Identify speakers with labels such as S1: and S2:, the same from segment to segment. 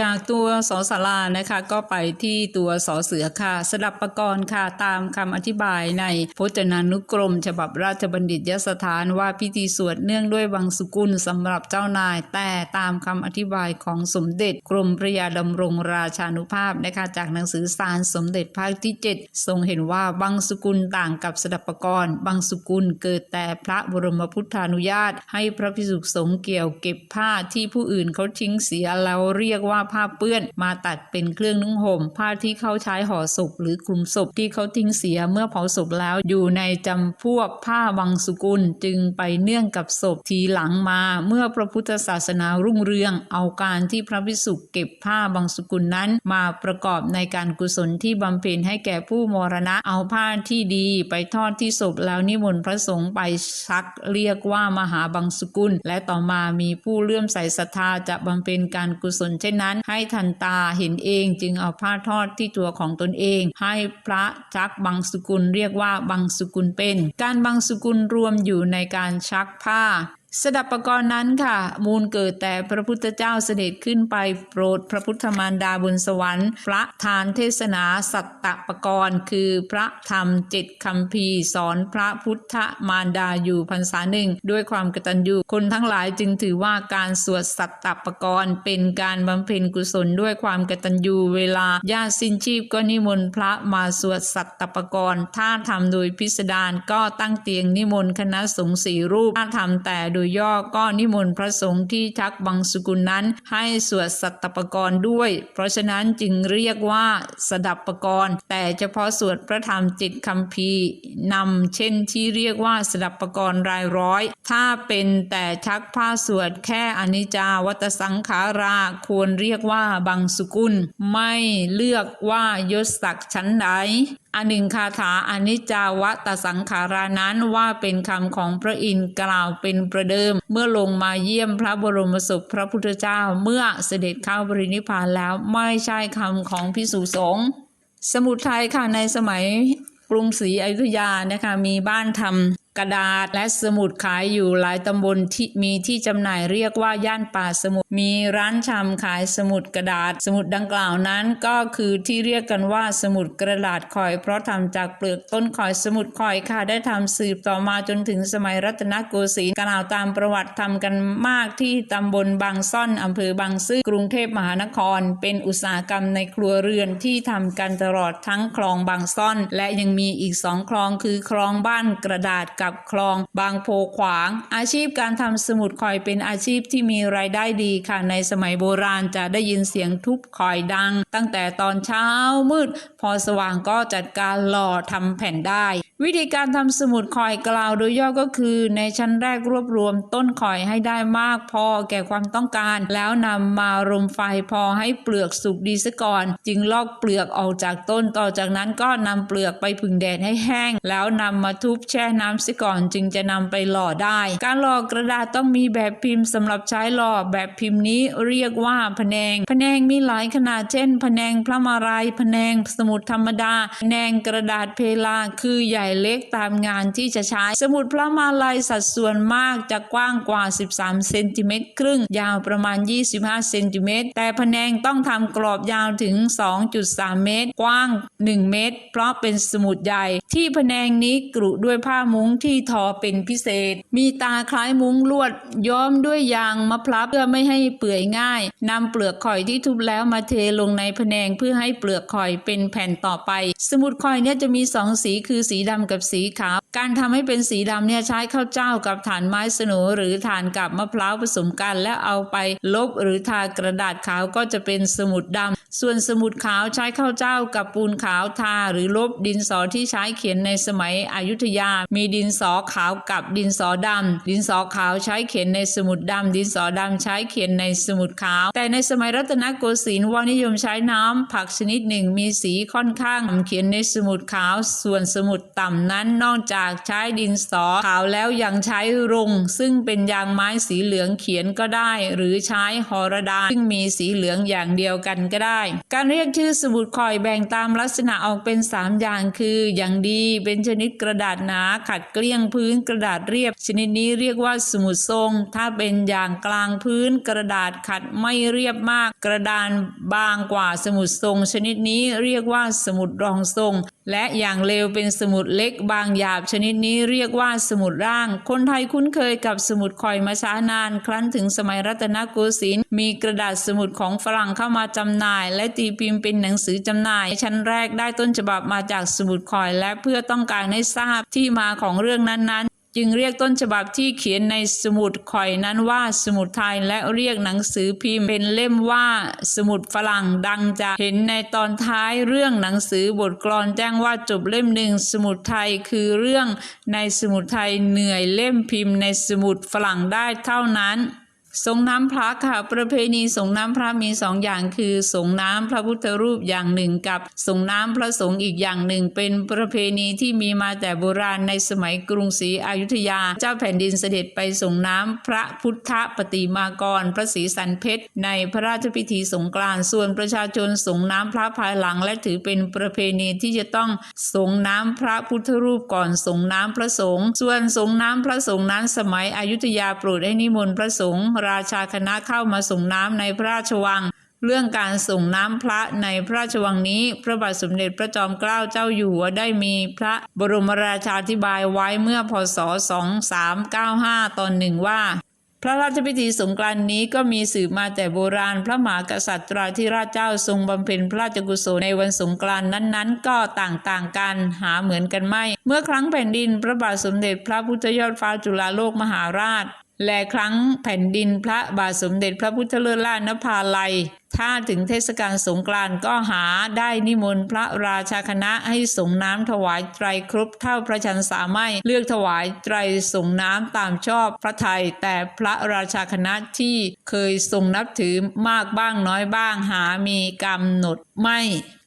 S1: จากตัวสอสารานะคะก็ไปที่ตัวสอเสือค่ะสดับประกรณ์ค่ะตามคำอธิบายในพจนานุกรม ฉบับราชบัณฑิตยสถานว่าพิธีสวดเนื่องด้วยวังสุกุลสำหรับเจ้านาย แต่ตามคำอธิบายของสมเด็จกรมพระยาดำรงราชานุภาพนะคะจากหนังสือสารสมเด็จภาคที่ 7 ทรงเห็นว่าบังสุกุลต่างกับสดับประกรณ์บังสุกุลเกิดแต่พระบรมพุทธานุญาต ให้พระพิสุสงฆ์เกี่ยวเก็บผ้าที่ผู้อื่นเขาทิ้งเสียแล้วเรียกว่าผ้าเปื้อนมาตัดเป็นเครื่องนุ่งห่ม ผ้าที่เขาใช้ห่อศพหรือคลุมศพที่เขาทิ้งเสียเมื่อเผาศพแล้วอยู่ในจำพวกผ้าวังสุกุลจึงไปเนื่องกับศพทีหลังมาเมื่อพระพุทธศาสนารุ่งเรือง เอาการที่พระพิสุเก็บผ้าบางสุกุลนั้น มาประกอบในการกุศลที่บำเพ็ญให้แก่ผู้มรณะเอาผ้าที่ดีไปทอดที่ศพแล้วนิมนต์พระสงฆ์ไปชักเรียกว่ามหาบังสุกุล และต่อมามีผู้เลื่อมใสศรัทธาจะบำเพ็ญการกุศลเช่นนั้นให้ทันตาเห็นเองจึงเอาผ้าทอดที่ตัวของตนเอง ให้พระชักบังสุกุลเรียกว่าบังสุกุลเป็น การบังสุกุลรวมอยู่ในการชักผ้า สดับปกรณ์นั้นค่ะ มูลเกิดแต่พระพุทธเจ้าเสด็จขึ้นไปโปรดพระพุทธมารดาบนสวรรค์ พระทานเทศนาสัตตปกรณ์ คือพระธรรมเจ็ดคำพีสอนพระพุทธมารดาอยู่พรรษาหนึ่ง ด้วยความกตัญญูคนทั้งหลายจึงถือว่าการสวดสัตตปกรณ์เป็นการบำเพ็ญกุศลด้วยความกตัญญูเวลาญาติสิ้นชีพก็นิมนต์พระมาสวดสัตตปกรณ์ถ้าทำโดยพิสดารก็ตั้งเตียงนิมนต์คณะสงฆ์สี่รูปถ้าทำแต่โดยย่อก็นิมนต์พระสงฆ์ที่ชักบังสุกุลนั้น ให้สวดสัตตปกรณ์ด้วย เพราะฉะนั้นจึงเรียกว่าสดับปกรณ์ แต่เฉพาะสวดพระธรรมจิตคำพีร์นำเช่นที่เรียกว่าสดับปกรณ์รายร้อย ถ้าเป็นแต่ชักผ้าสวดแค่อนิจจาวัตสังขาราควรเรียกว่าบังสุกุล ไม่เลือกว่ายศศักดิ์ชั้นใด อันหนึ่งคาถาอนิจจาวัตสังขารานั้นว่าเป็นคำของพระอินทร์กล่าวเป็นประเดิม เมื่อลงมาเยี่ยมพระบรมศพพระพุทธเจ้าเมื่อเสด็จเข้าบรินิพพานแล้วไม่ใช่คำของพิสุสงฆ์สมุทรไทยค่ะในสมัยกรุงศรีอยุธยานะคะมีบ้านทำ กระดาษและสมุดขายอยู่หลายตำบลที่มีที่จำหน่ายเรียกว่าย่านป่าสมุทรมีร้านชำขายสมุดกระดาษ สมุดดังกล่าวนั้นก็คือที่เรียกกันว่าสมุดกระดาษคอย เพราะทำจากเปลือกต้นคอยสมุดคอยค่ะได้ทำสืบต่อมาจนถึงสมัยรัตนโกสินทร์กล่าวตามประวัติทำกันมากที่ตำบลบางซ่อนอำเภอบางซื่อกรุงเทพมหานคร เป็นอุตสาหกรรมในครัวเรือนที่ทำกันตลอดทั้งคลองบางซ่อน และยังมีอีกสองคลองคือคลองบ้านกระดาษกับคลองบางโพขวาง อาชีพการทำสมุดคอยเป็นอาชีพที่มีรายได้ดีค่ะ ในสมัยโบราณจะได้ยินเสียงทุบคอยดัง ตั้งแต่ตอนเช้ามืด พอสว่างก็จัดการหล่อทำแผ่นได้ วิธีการทำสมุดคอยกล่าวโดยย่อก็คือในชั้นแรกรวบรวมต้นคอยให้ได้มากพอแก่ความต้องการ แล้วนำมารมไฟพอให้เปลือกสุกดีซะก่อน จึงลอกเปลือกออกจากต้นต่อจากนั้นก็นำเปลือกไปผึ่งแดดให้แห้ง แล้วนำมาทุบแช่น้ำซะก่อนจึงจะนำไปหล่อได้ การหล่อกระดาษต้องมีแบบพิมพ์สำหรับใช้หล่อแบบพิมพ์นี้เรียกว่าพแนงพแนงมีหลายขนาดเช่นพแนงพระมาลัยพแนงสมุดธรรมดาพแนงกระดาษเพลาคือใหญ่เล็กตามงานที่จะใช้ สมุดพระมาลัยสัดส่วนมากจะกว้างกว่า 13 เซนติเมตรครึ่ง ยาวประมาณ 25 เซนติเมตร แต่พะแนงต้องทำกรอบยาวถึง 2.3 เมตร กว้าง 1 เมตร เพราะเป็นสมุดใหญ่ ที่พะแนงนี้กรุด้วยผ้ามุ้งที่ทอเป็นพิเศษ มีตาคล้ายมุ้งลวด ย้อมด้วยยางมะพร้าวเพื่อไม่ให้เปื่อยง่ายนำเปลือกข่อยที่ทุบแล้วมาเทลงในพะแนงเพื่อให้เปลือกข่อยเป็นแผ่นต่อไป สมุดข่อยเนี่ยจะมีสองสีคือสีดำกับสีขาว การทำให้เป็นสีดำเนี่ยใช้ข้าวเจ้ากับถ่านไม้สนูหรือถ่านกับมะพร้าวผสมกัน แล้วเอาไปลบหรือทากระดาษขาวก็จะเป็นสมุดดำส่วนสมุดขาวใช้ข้าวเจ้ากับปูนขาวทาหรือลบดินสอที่ใช้เขียนในสมัยอยุธยา มีดินสอขาวกับดินสอดำดินสอขาวใช้เขียนในสมุดดำดินสอดำใช้เขียนในสมุดขาว แต่ในสมัยรัตนโกสินทร์วานิยมใช้น้ำผักชนิดหนึ่งมีสีค่อนข้างเขียนในสมุดขาว ส่วนสมุดตต่ำนั้นนอกจากใช้ดินสอขาวแล้วยังใช้รงซึ่งเป็นยางไม้สีเหลืองเขียนก็ได้ หรือใช้หอระดานซึ่งมีสีเหลืองอย่างเดียวกันก็ได้ การเรียกชื่อสมุดข่อยแบ่งตามลักษณะออกเป็น 3 อย่างคือ อย่างดีเป็นชนิดกระดาษหนาขัดเกลี้ยงพื้นกระดาษเรียบ ชนิดนี้เรียกว่าสมุดทรง ถ้าเป็นอย่างกลางพื้นกระดาษขัดไม่เรียบมาก กระดานบางกว่าสมุดทรง ชนิดนี้เรียกว่าสมุดรองทรง และอย่างเร็วเป็นสมุดเล็กบางหยาบชนิดนี้เรียกว่าสมุดร่าง คนไทยคุ้นเคยกับสมุดคอยมาช้านาน ครั้นถึงสมัยรัตนโกสินทร์มีกระดาษสมุดของฝรั่งเข้ามาจำหน่าย และตีพิมพ์เป็นหนังสือจำหน่าย ชั้นแรกได้ต้นฉบับมาจากสมุดคอยและเพื่อต้องการให้ทราบที่มาของเรื่องนั้นๆ จึงเรียกต้นฉบับที่เขียนในสมุดข่อยนั้นว่าสมุดไทยและเรียกหนังสือพิมพ์ เป็นเล่มว่าสมุดฝรั่งดังจะเห็นในตอนท้ายเรื่องหนังสือบทกลอนแจ้งว่าจบเล่มหนึ่งสมุดไทยคือเรื่องในสมุดไทยเหนื่อยเล่มพิมพ์ในสมุดฝรั่งได้เท่านั้น สงน้ำพระค่ะ ประเพณีสงน้ำพระมีสองอย่างคือสงน้ำพระพุทธรูปอย่างหนึ่งกับสงน้ำพระสงฆ์อีกอย่างหนึ่ง เป็นประเพณีที่มีมาแต่โบราณในสมัยกรุงศรีอยุธยา เจ้าแผ่นดินเสด็จไปสงน้ำพระพุทธปฏิมากร พระศรีสันเพชรในพระราชพิธีสงกรานต์ส่วนประชาชนสงน้ำพระภายหลัง และถือเป็นประเพณีที่จะต้องสงน้ำพระพุทธรูปก่อนสงน้ำพระสงฆ์ส่วนสงน้ำพระสงฆ์นั้นสมัยอยุธยาโปรดให้นิมนต์พระสงฆ์ราชาคณะเข้ามาส่งน้ำในพระราชวัง เรื่องการส่งน้ำพระในพระราชวังนี้ พระบาทสมเด็จพระจอมเกล้าเจ้าอยู่หัวได้มีพระบรมราชาธิบายไว้เมื่อพศ 2395 ตอนหนึ่งว่าพระราชพิธีสงกรานต์นี้ก็มีสืบมาแต่โบราณ พระมหากษัตริย์ธิราชเจ้าทรงบำเพ็ญพระราชกุศลในวันสงกรานต์นั้นๆ ก็ต่างๆกันหาเหมือนกันไม่ เมื่อครั้งแผ่นดิน พระบาทสมเด็จพระพุทธยอดฟ้าจุฬาโลกมหาราช และครั้งแผ่นดินพระบาทสมเด็จพระพุทธเลิศล่านภาลัย ถ้าถึงเทศกาลสงกรานต์ก็หาได้นิมนต์พระราชาคณะให้ส่งน้ำถวายไตรครุบเท่าพระชันษาไม่เลือกถวายไตรส่งน้ำตามชอบพระไทย แต่พระราชาคณะที่เคยทรงนับถือมากบ้างน้อยบ้างหามีกำหนดไม่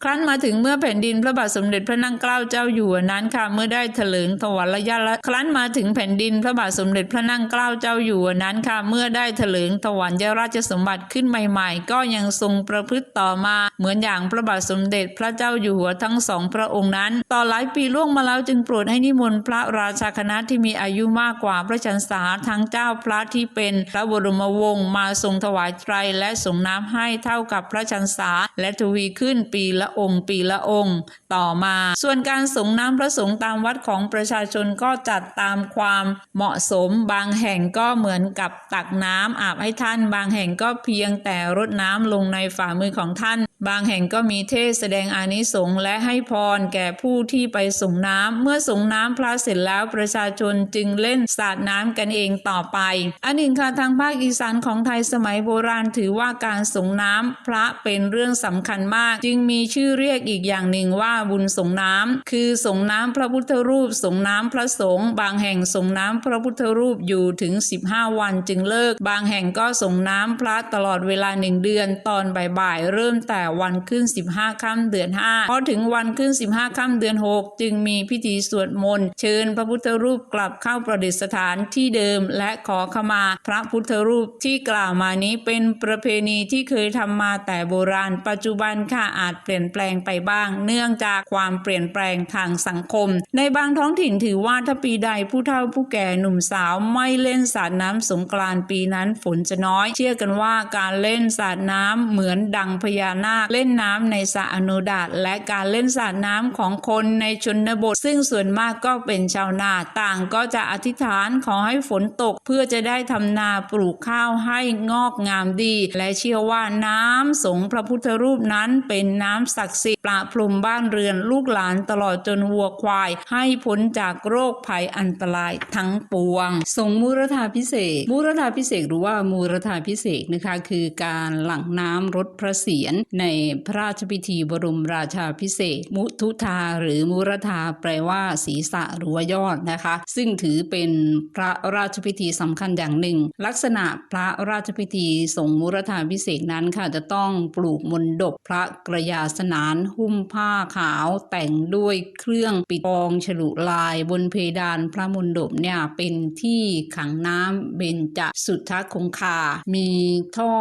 S1: ครั้นมาถึงเมื่อแผ่นดินพระบาทสมเด็จพระนั่งเกล้าเจ้าอยู่หัวนั้นค่ะเมื่อได้เถลิงถวายระยะละครั้นมาถึงแผ่นดินพระบาทสมเด็จพระนั่งเกล้าเจ้าอยู่หัวนั้นค่ะเมื่อได้เถลิงถวายราชสมบัติขึ้นใหม่ ๆ ก็ยังทรงประพฤติต่อมา เหมือนอย่างพระบาทสมเด็จพระเจ้าอยู่หัวทั้งสองพระองค์นั้น ต่อหลายปีล่วงมาแล้วจึงโปรดให้นิมนต์พระราชาคณะที่มีอายุมากกว่าพระชันษาทั้งเจ้าพระที่เป็นพระบรมวงศ์มาทรงถวายไตรและส่งน้ำให้เท่ากับพระชันษาและทวีขึ้นปีละองค์ ปีละองค์ ต่อมา ส่วนการส่งน้ำพระสงฆ์ตามวัดของประชาชนก็จัดตามความเหมาะสมบางแห่งก็เหมือนกับตักน้ำอาบให้ท่าน บางแห่งก็เพียงแต่รดน้ำลงในฝ่ามือของท่าน บางแห่งก็มีเทศแสดงอานิสงส์และให้พรแก่ผู้ที่ไปส่งน้ำ เมื่อส่งน้ำพระเสร็จแล้วประชาชนจึงเล่นสาดน้ำกันเองต่อไป อันหนึ่งค่ะทางภาคอีสานของไทยสมัยโบราณถือว่าการส่งน้ำพระเป็นเรื่องสำคัญมาก จึงมีชื่อเรียกอีกอย่างหนึ่งว่าบุญส่งน้ำคือส่งน้ำพระพุทธรูปส่งน้ำพระสงฆ์บางแห่งส่งน้ำพระพุทธรูปอยู่ถึง 15 วันจึงเลิก บางแห่งก็ส่งน้ำพระตลอดเวลาหนึ่งเดือนตอนบ่ายๆเริ่มแต่วันขึ้น 15ค่ำเดือน5พอถึงวันขึ้น 15ค่ำเดือน 6 จึงมีพิธีสวดมนต์เชิญพระพุทธรูปกลับเข้าประดิษฐานที่เดิม และขอขมาพระพุทธรูปที่กล่าวมานี้เป็นประเพณีที่เคยทำมาแต่โบราณ ปัจจุบันค่ะอาจเปลี่ยนแปลงไปบ้าง เนื่องจากความเปลี่ยนแปลงทางสังคม ในบางท้องถิ่นถือว่าถ้าปีใดผู้เฒ่าผู้แก่หนุ่มสาวไม่เล่นสาดน้ำสงกรานต์ปีนั้นฝนจะน้อย เชื่อกันว่าการเล่นสาดน้ำเหมือนดังพญานาคเล่นน้ำในสระอนุดาตและการเล่นสาดน้ำของคนในชนบท ซึ่งส่วนมากก็เป็นชาวนาต่างก็จะอธิษฐานขอให้ฝนตก เพื่อจะได้ทำนาปลูกข้าวให้งอกงามดี และเชื่อว่าน้ำสงพระพุทธรูปนั้นเป็นน้ำศักดิ์สิทธิ์ปราพรมบ้านเรือนลูกหลานตลอดจนวัวควาย ให้พ้นจากโรคภัยอันตรายทั้งปวง
S2: สงมูรธาพิเศษมูรธาพิเศษหรือว่ามูรธาพิเศษนะคะคือการหลั่ง
S1: น้ำรถพระเศียรในพระราชพิธีบรมราชาพิเศษ มุทุธาหรือมุรธาแปลว่าศีรษะหรือว่ายอดนะคะ ซึ่งถือเป็นพระราชพิธีสำคัญอย่างหนึ่ง ลักษณะพระราชพิธีทรงมุรธาพิเศษนั้นค่ะจะต้องปลูกมนดบพระกระยาสนานหุ้มผ้าขาวแต่งด้วยเครื่องปิดทองฉลุลายบนเพดานพระมนดบเนี่ยเป็นที่ขังน้ำเบญจสุทธคงคา มีท่อ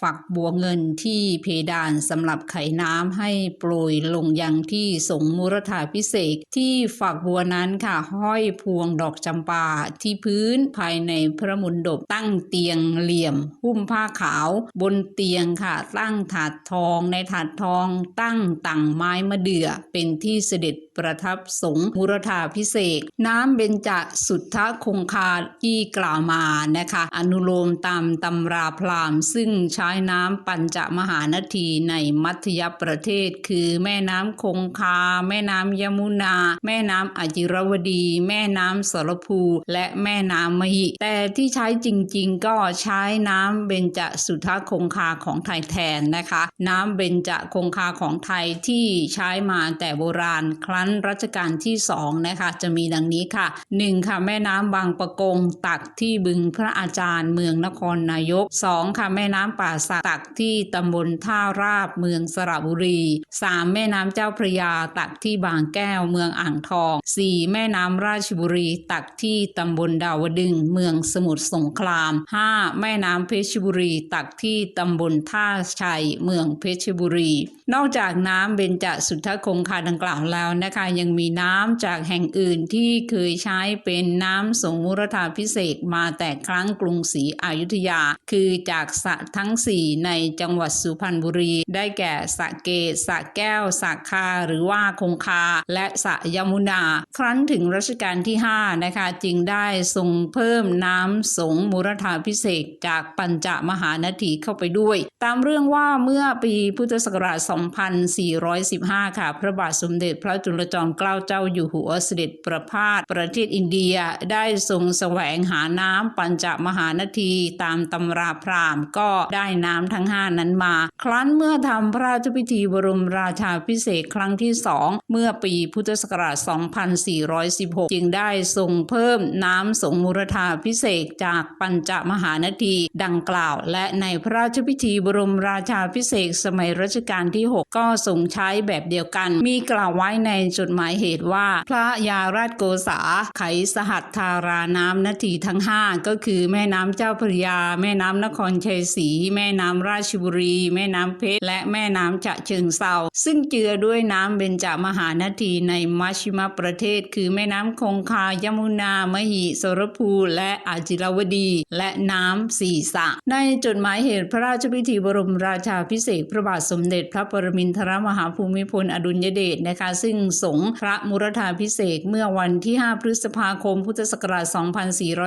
S1: ฝักบัวเงินที่เพดานสำหรับไขน้ำให้โปรยลงยังที่สงมุรธาพิเศษที่ฝักบัวนั้นค่ะห้อยพวงดอกจำปาที่พื้นภายในพระมนดบตั้งเตียงเหลี่ยม หุ้มผ้าขาว บนเตียงค่ะ ตั้งถาดทองในถาดทอง ตั้งต่างไม้มะเดื่อเป็นที่เสด็จประทับสงฆ์มุรธาพิเศษ น้ำเบญจสุทธคงคาที่กล่าวมานะคะ อนุโลมตามตำราพราหมณ์ ซึ่งใช้น้ำปัญจมหานทีในมัธยประเทศ คือแม่น้ำคงคา แม่น้ำยมุนา แม่น้ำอจิรวดี แม่น้ำสรภูและแม่น้ำมหิ แต่ที่ใช้จริงๆ ก็ใช้น้ำเบญจสุทธคงคาของไทยแทนนะคะ น้ำเบญจคงคาของไทยที่ใช้มาแต่โบราณครั้นรัชกาลที่สองนะคะจะมีดังนี้ค่ะ 1. ค่ะแม่น้ำบางปะกงตักที่บึงพระอาจารย์เมืองนครนายก 2. ค่ะแม่น้ำป่าสักตักที่ตำบลท่าราบเมืองสระบุรี 3. แม่น้ำเจ้าพระยาตักที่บางแก้วเมืองอ่างทอง 4. แม่น้ำราชบุรี ตักที่ตำบลดาวดึงเมืองสมุทรสงคราม 5. แม่น้ำเพชรบุรี ตักที่ตำบลท่าชัยเมืองเพชรบุรี นอกจากน้ำเบญจสุทธคงคาดังกล่าวแล้วนะคะยังมีน้ำจากแห่งอื่นที่เคยใช้เป็นน้ำสงมุรธาพิเศษมาแต่ครั้งกรุงศรีอยุธยา คือจากสระทั้ง 4 ในจังหวัดสุพรรณบุรี ได้แก่สระเกตสระแก้วสระคาหรือว่าคงคา และสระยมุนา ครั้นถึงรัชกาลที่ 5 นะคะจึงได้ทรงเพิ่มน้ำสงมุรธาพิเศษจากปัญจมหานทีเข้าไปด้วย ตามเรื่องว่าเมื่อปีพุทธศักราช 2415 ค่ะ พระบาทสมเด็จพระจุลจอมเกล้าเจ้าอยู่หัวเสด็จประพาสประเทศอินเดียได้ทรงแสวงหาน้ำปัญจมหานทีตามตำราพราหมณ์ก็ได้น้ำทั้งห้านั้นมา ครั้นเมื่อทำพระราชพิธีบรมราชาพิเศษครั้งที่สองเมื่อปีพุทธศักราช 2416 จึงได้ทรงเพิ่มน้ำสงมุรธาพิเศษจากปัญจมหานทีดังกล่าว และในพระราชพิธีบรมราชาพิเศษสมัยรัชกาลที่ 6 ก็ทรงใช้แบบเดียวกัน มีกล่าวไว้ในจดหมายเหตุว่า พระยาราชโกษาไขสหัตถาราน้ำนาทีทั้ง 5 ก็คือแม่น้ำเจ้าพระยา แม่น้ำนครชัยศรีแม่น้ำราชบุรี แม่น้ำเพชร และแม่น้ำจะเชิงเซาซึ่งเจือด้วยน้ำเบญจมหานาทีในมัชชิมประเทศ คือแม่น้ำคงคายมุนามหิสรภูและอาจิรวดี และน้ำสีสะ ในจดหมายเหตุพระราชพิธีบรมราชาพิเศษพระบาทสมเด็จพระปรมินทรมหาภูมิพลอดุลยเดชนะคะ ซึ่งสงฆ์พระมุรธาพิเศษเมื่อวันที่ 5 พฤษภาคม พุทธศักราช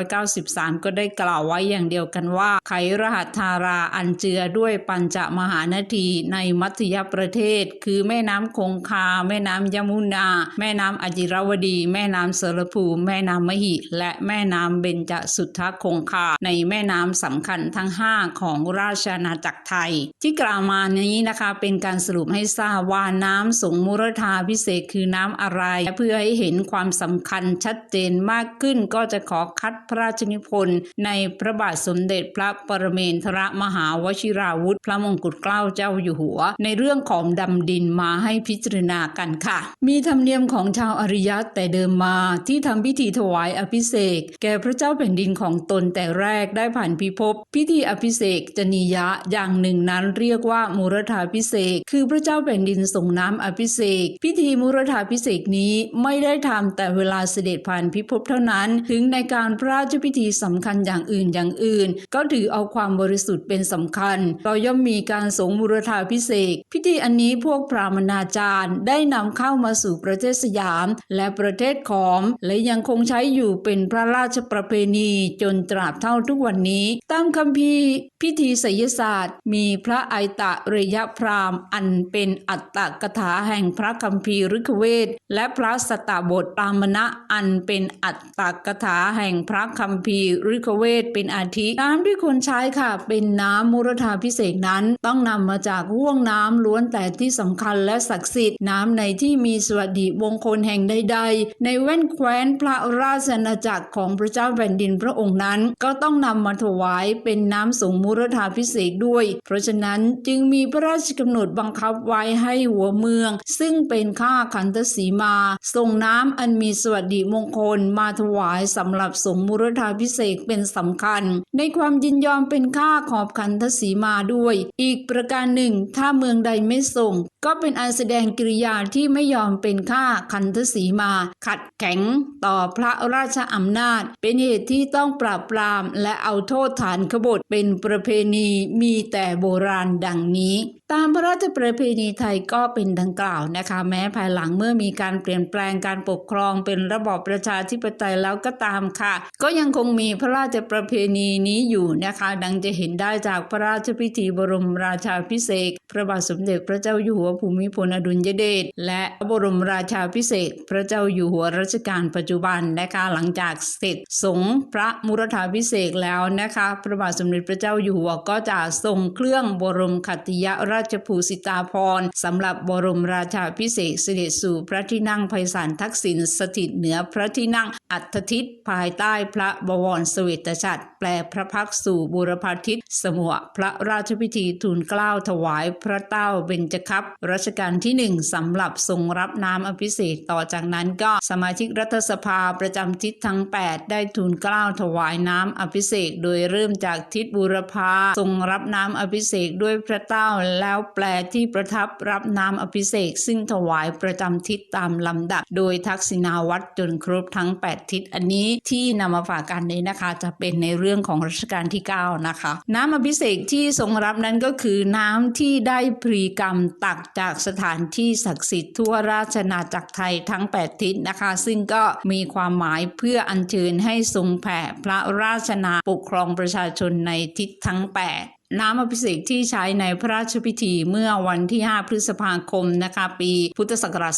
S1: 2493 ก็ได้กล่าวไว้อย่างเดียวกันว่า ไขรหัสธาราอันเจือด้วยปัญจมหานาทีในมัธยประเทศ คือแม่น้ำคงคา แม่น้ำยมุนา แม่น้ำอจิรวดี แม่น้ำเสรภูแม่น้ำมหิ และแม่น้ำเบญจสุทธคงคา ในแม่น้ำสำคัญทั้ง 5 ของราชอาณาจักรไทย ที่กล่าวมานี้นะคะเป็นการสรุปให้ทราบว่าน้ำสงมุรธาพิเศษคือน้ำอะไร เพื่อให้เห็นความสำคัญชัดเจนมากขึ้นก็จะขอคัดพระราชนิพนธ์ในพระบาทสมเด็จพระปรเมนทรมหาวชิราวุธ พระมงกุฎเกล้าเจ้าอยู่หัว ในเรื่องของดำดินมาให้พิจารณากันค่ะ มีธรรมเนียมของชาวอริยะแต่เดิมมาที่ทำพิธีถวายอภิเษกแก่พระเจ้าแผ่นดินของตนแต่แรกได้ผ่านพิภพพิธีอภิเษกจนิยะอย่างหนึ่งนั้นเรียกว่ามูรธาพิเศษกคือพระเจ้าแผ่นดินส่งน้ำอภิเษกพิธีมูรธาพิเศษนี้ไม่ได้ทำแต่เวลาเสด็จผ่านพิภพเท่านั้น ถึงในการพระราชพิธีสำคัญอย่างอื่นอย่างอื่น ก็ถือเอาความบริสุทธิ์เป็นสำคัญก็ย่อมมีการสงมูรธาพิเศษ พิธีอันนี้พวกพราหมณาจารย์ ได้นำเข้ามาสู่ประเทศสยาม และประเทศขอม และยังคงใช้อยู่เป็นพระราชประเพณีจนตราบเท่าทุกวันนี้ ตามคัมภีพิธีไสยศาสตร์ มีพระไอตะเรยพรามอันเป็นอัตตกถาแห่งพระคัมภีร์ฤกขเวทและพระสตตบทปามณะอันเป็นอัตตกถาแห่งพระคัมภีร์ฤกเวทเป็นอาทิน้ำที่คนใช้ค่ะ เป็นน้ำมุรธาพิเศษนั้น ต้องนำมาจากห่วงน้ำล้วนแต่ที่สำคัญและศักดิ์สิทธิ์น้ำในที่มีสวัสดิมงคลแห่งใด ๆ ในแว่นแคว้นพระราชอาณาจักรของพระเจ้าแผ่นดินพระองค์นั้น ก็ต้องนำมาถวายเป็นน้ำสงมุรธาพิเศษด้วย เพราะฉะนั้นจึงมีพระราชกำหนดบังคับไว้ให้หัวเมือง ซึ่งเป็นข้าขันธสีมา ส่งน้ำอันมีสวัสดิมงคลมาถวายสำหรับสงมุรธาพิเศษเป็นสำคัญ ในความยินยอมเป็นค่าขอบขันธสีมาด้วย อีกประการหนึ่ง ถ้าเมืองใดไม่ส่ง ก็เป็นอันแสดงกิริยาที่ไม่ยอมเป็นข้าขันธสีมา ขัดแข็งต่อพระราชอำนาจ เป็นเหตุที่ต้องปราบปรามและเอาโทษฐานขบฏเป็นประเพณีมีแต่โบราณดังนี้ ตามพระราชประเพณีไทยก็เป็นดังกล่าวนะคะ แม้ภายหลังเมื่อมีการเปลี่ยนแปลงการปกครองเป็นระบอบประชาธิปไตยแล้วก็ตามค่ะ ก็ยังคงมีพระราชประเพณีนี้อยู่นะคะ ดังจะเห็นได้จากพระราชพิธีบรมราชาพิเศษ พระบาทสมเด็จพระเจ้าอยู่หัวภูมิพลอดุลยเดชและพระบรมราชาพิเศษพระเจ้าอยู่หัวรัชกาลปัจจุบันนะคะหลังจากเสร็จสงพระมุรธาพิเศษแล้วนะคะพระบาทสมเด็จพระเจ้าอยู่หัวก็จะทรงเครื่องบรมขัติยราชภูสิตาภรณ์สำหรับบรมราชาพิเศษเสด็จสู่พระที่นั่งไพศาลทักษิณสถิตเหนือพระที่นั่งอัฐทิตภายใต้พระบวรเสวตฉัตรแปลพระพักสู่บุรพาทิตสมุะพระราชพิธีทูลเกล้าถวายพระเต้าเบญจคัพรัชกาลที่หนึ่งสำหรับทรงรับน้ำอภิเษกต่อจากนั้นก็สมาชิกรัฐสภาประจำทิศทั้ง 8 ได้ทูลเกล้าถวายน้ำอภิเษกโดยเริ่มจากทิศบุรพาทรงรับน้ำอภิเษกด้วยพระเต้าแล้วแปลที่ประทับรับน้ำอภิเษกซึ่งถวายประจำทิศตามลำดับ โดยทักษิณาวัตรจนครบทั้ง 8 ทิศอันนี้ที่นำมาฝากกันนี้นะคะจะเป็นในเรื่องของรัชกาลที่ 9 นะคะ น้ำอภิเษกที่ทรงรับนั้นก็คือน้ำที่ได้พรีกรรมตักจากสถานที่ศักดิ์สิทธิ์ทั่วราชนาจักรไทยทั้ง 8 ทิศนะคะ ซึ่งก็มีความหมายเพื่ออัญเชิญให้ทรงแผ่พระราชนาปกครองประชาชนในทิศทั้ง 8 น้ำอภิเษกที่ใช้ในพระราชพิธีเมื่อวันที่ 5 พฤษภาคมนะคะปีพุทธศักราช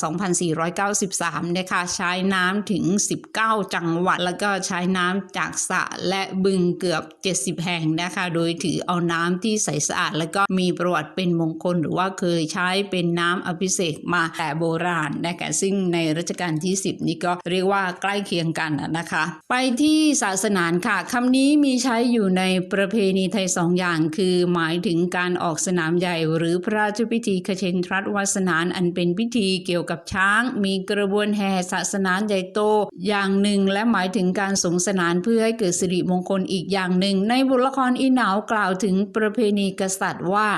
S1: 2493 นะคะใช้น้ำถึง 19 จังหวัด แล้วก็ใช้น้ำจากสระและบึงเกือบ 70 แห่งนะคะ โดยถือเอาน้ำที่ใสสะอาด แล้วก็มีประวัติเป็นมงคล หรือว่าเคยใช้เป็นน้ำอภิเษกมาแต่โบราณนะคะซึ่งในรัชกาลที่ 10 นี้ก็เรียกว่าใกล้เคียงกันนะคะ ไปที่ศาสนานค่ะคำนี้มีใช้อยู่ในประเพณีไทยสองอย่างคือหมายถึงการออกสนามใหญ่หรือพระราชพิธีขเชนทรัตวาสนานอันเป็นพิธีเกี่ยวกับช้าง มีกระบวนแห่ศาสนานใหญ่โต อย่างหนึ่ง และหมายถึงการสงสนานเพื่อให้เกิดสิริมงคลอีกอย่างหนึ่ง ในบทละครอีหนาวกล่าวถึงประเพณีกษัตริย์ว่า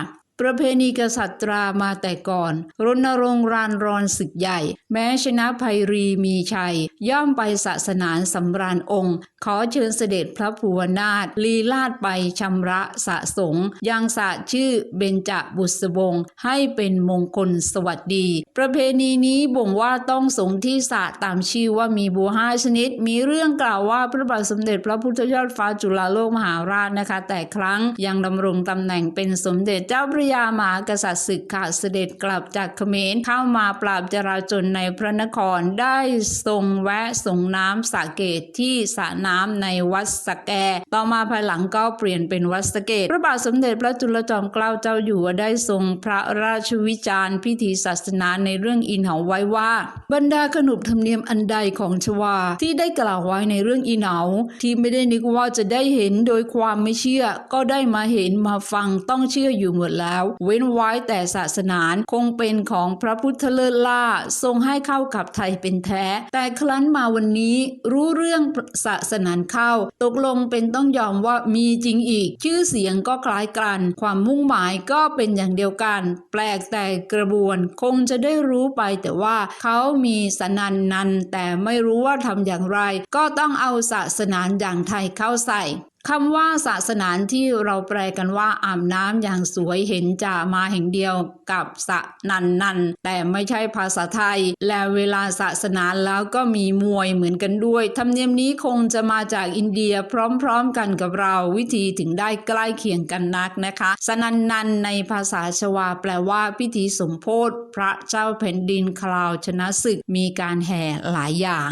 S1: ประเพณีกษัตรามาแต่ก่อน รณรงค์รานรอนศึกใหญ่ แม้ชนะภัยรีมีชัย ย่อมไปศาสนานสำราญองค์ ขอเชิญเสด็จพระภูวนาถลีลาดไปชำระสะสงยังสะชื่อเบญจบุษบงให้เป็นมงคลสวัสดี ประเพณีนี้บ่งว่าต้องสงที่สะตามชื่อว่ามีบัวห้าชนิด มีเรื่องกล่าวว่าพระบาทสมเด็จพระพุทธยอดฟ้าจุฬาโลกมหาราชนะคะ แต่ครั้งยังดำรงตำแหน่งเป็นสมเด็จเจ้าพระยยามหากษัตริย์ศึกค่ะเสด็จกลับจากเขมรเข้ามาปราบจราจนในพระนครได้ทรงแวะส่งน้ำสาเกตที่สระน้ำในวัดสแก ต่อมาภายหลังก็เปลี่ยนเป็นวัดสเกต พระบาทสมเด็จพระจุลจอมเกล้าเจ้าอยู่หัวได้ทรงพระราชวิจารณ์พิธีศาสนาในเรื่องอินเหาไว้ว่า บรรดาขนบธรรมเนียมอันใดของชวาที่ได้กล่าวไว้ในเรื่องอินเหาที่ไม่ได้นึกว่าจะได้เห็นโดยความไม่เชื่อ ก็ได้มาเห็นมาฟังต้องเชื่ออยู่หมดแล้วเว้นไว้แต่ศาสนานคงเป็นของพระพุทธเลิศล่าทรงให้เข้ากับไทยเป็นแท้ แต่ครั้นมาวันนี้รู้เรื่องศาสนานเข้า ตกลงเป็นต้องยอมว่ามีจริงอีก ชื่อเสียงก็คล้ายกัน ความมุ่งหมายก็เป็นอย่างเดียวกัน แปลกแต่กระบวนคงจะได้รู้ไปแต่ว่าเขามีสนันนันแต่ไม่รู้ว่าทำอย่างไร ก็ต้องเอาศาสนานอย่างไทยเข้าใส่ คำว่าศาสนานที่เราแปลกันว่าอาบน้ำอย่างสวยเห็นจะมาแห่งเดียวกับสะนันนันแต่ไม่ใช่ภาษาไทย และเวลาศาสนานแล้วก็มีมวยเหมือนกันด้วยธรรมเนียมนี้คงจะมาจากอินเดียพร้อมๆกันกับเราวิธีถึงได้ใกล้เคียงกันนักนะคะ สนันนันในภาษาชวาแปลว่าพิธีสมโพธิพระเจ้าแผ่นดินคราวชนะศึกมีการแห่หลายอย่าง